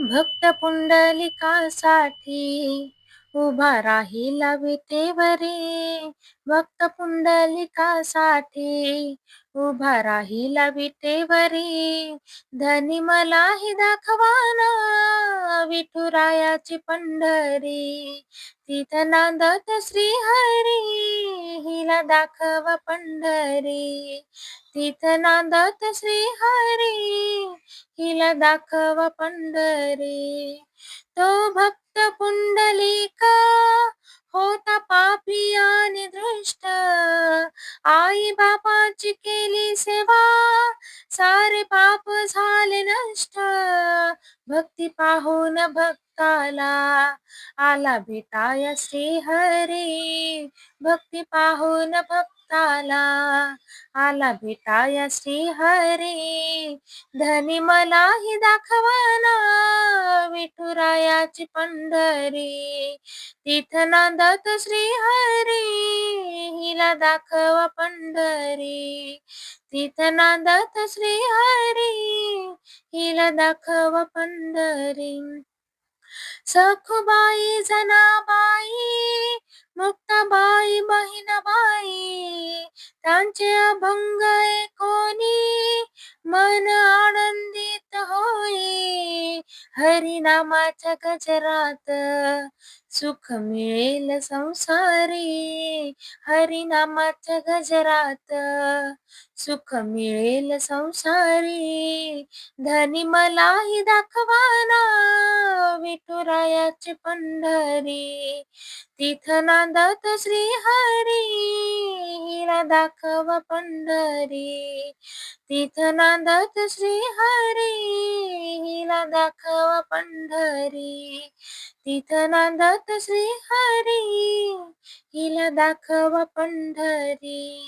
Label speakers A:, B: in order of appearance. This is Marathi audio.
A: भक्त पुंडलिकासाठी उभा राहिला विटेवरी. भक्त पुंडलिकासाठी उभा राहिला विटेवरी. धनी मलाही दाखवाना विठुरायाची पंढरी. तिथं नांदत श्रीहरी हिला दाखवा पंढरी. तिथ नांदत श्रीहरी हिला दाखवा पंढरी. तो भक्त पुंडलिका होता पापी आणि दृष्ट आई बापाची केली सेवा सारे पाप झाले नष्ट. भक्ती पाहून भक्ताला आला भेटाया श्री हरी भक्ती पाहून भक्ताला आला भेटाया श्री हरी धनी मलाही दाखवाना विठुरायाची पंढरी. तिथं नांदत श्रीहरी हिला दाखवा पंढरी. तिथं श्री हरी हिला दाखव पंढरी. सखुबाई जनाबाई मुक्ताबाई बहिणाबाई त्यांचे अभंग कोणी मन हरिनामाच्या गजरात सुख मिळेल संसारी. हरिनामाच्या गजरात सुख मिळेल संसारी. धनी मलाही दाखवाना विठुरायाची पंढरी. तिथ नांदत श्रीहरी हिला दाखवा पंढरी. तिथ नांदत श्रीहरी हरी दाखवा पंढरी. तिथं नांदत श्रीहरी. हिला दाखवा पंढरी.